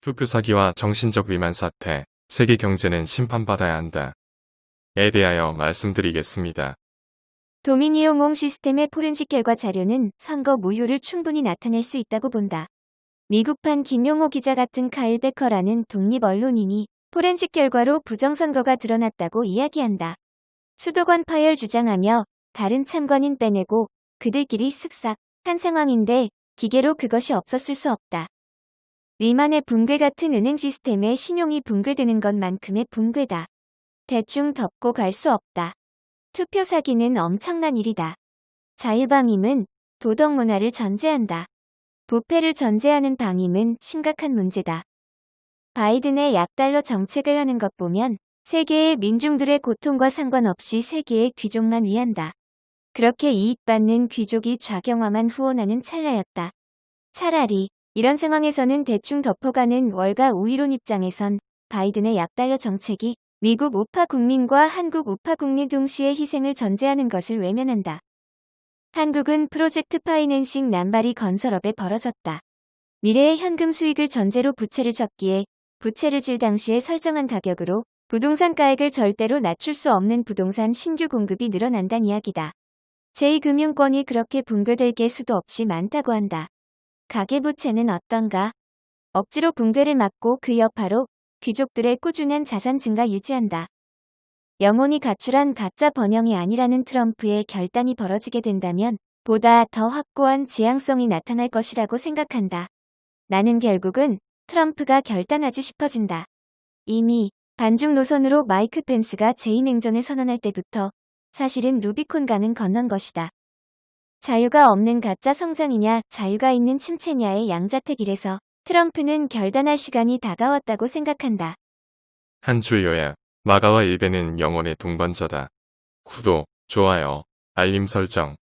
투표 사기와 정신적 위만 사태, 세계 경제는 심판받아야 한다. 에 대하여 말씀드리겠습니다. 도미니옹 시스템의 포렌식 결과 자료는 선거 무효를 충분히 나타낼 수 있다고 본다. 미국판 김용호 기자 같은 카일 베커라는 독립 언론인이 포렌식 결과로 부정선거가 드러났다고 이야기한다. 수도관 파열 주장하며 다른 참관인 빼내고 그들끼리 쓱싹 한 상황인데 기계로 그것이 없었을 수 없다. 리만의 붕괴 같은 은행 시스템의 신용이 붕괴되는 것만큼의 붕괴다. 대충 덮고 갈 수 없다. 투표 사기는 엄청난 일이다. 자유방임은 도덕 문화를 전제한다. 부패를 전제하는 방임은 심각한 문제다. 바이든의 약달러 정책을 하는 것 보면 세계의 민중들의 고통과 상관없이 세계의 귀족만 위한다. 그렇게 이익받는 귀족이 좌경화만 후원하는 찰나였다. 차라리 이런 상황에서는 대충 덮어가는 월가 우위론 입장에선 바이든의 약달러 정책이 미국 우파 국민과 한국 우파 국민 동시에 희생을 전제하는 것을 외면한다. 한국은 프로젝트 파이낸싱 남발이 건설업에 벌어졌다. 미래의 현금 수익을 전제로 부채를 졌기에 부채를 질 당시에 설정한 가격으로 부동산 가액을 절대로 낮출 수 없는 부동산 신규 공급이 늘어난다는 이야기다. 제2금융권이 그렇게 붕괴될 게 수도 없이 많다고 한다. 가계부채는 어떤가? 억지로 붕괴를 막고 그 여파로 귀족들의 꾸준한 자산 증가 유지한다. 영혼이 가출한 가짜 번영이 아니라는 트럼프의 결단이 벌어지게 된다면 보다 더 확고한 지향성이 나타날 것이라고 생각한다. 나는 결국은 트럼프가 결단하지 싶어진다. 이미 반중 노선으로 마이크 펜스가 제2냉전을 선언할 때부터 사실은 루비콘 강은 건넌 것이다. 자유가 없는 가짜 성장이냐 자유가 있는 침체냐의 양자택일에서 트럼프는 결단할 시간이 다가왔다고 생각한다. 한 줄 요약. 마가와 일베는 영혼의 동반자다. 구독, 좋아요, 알림 설정.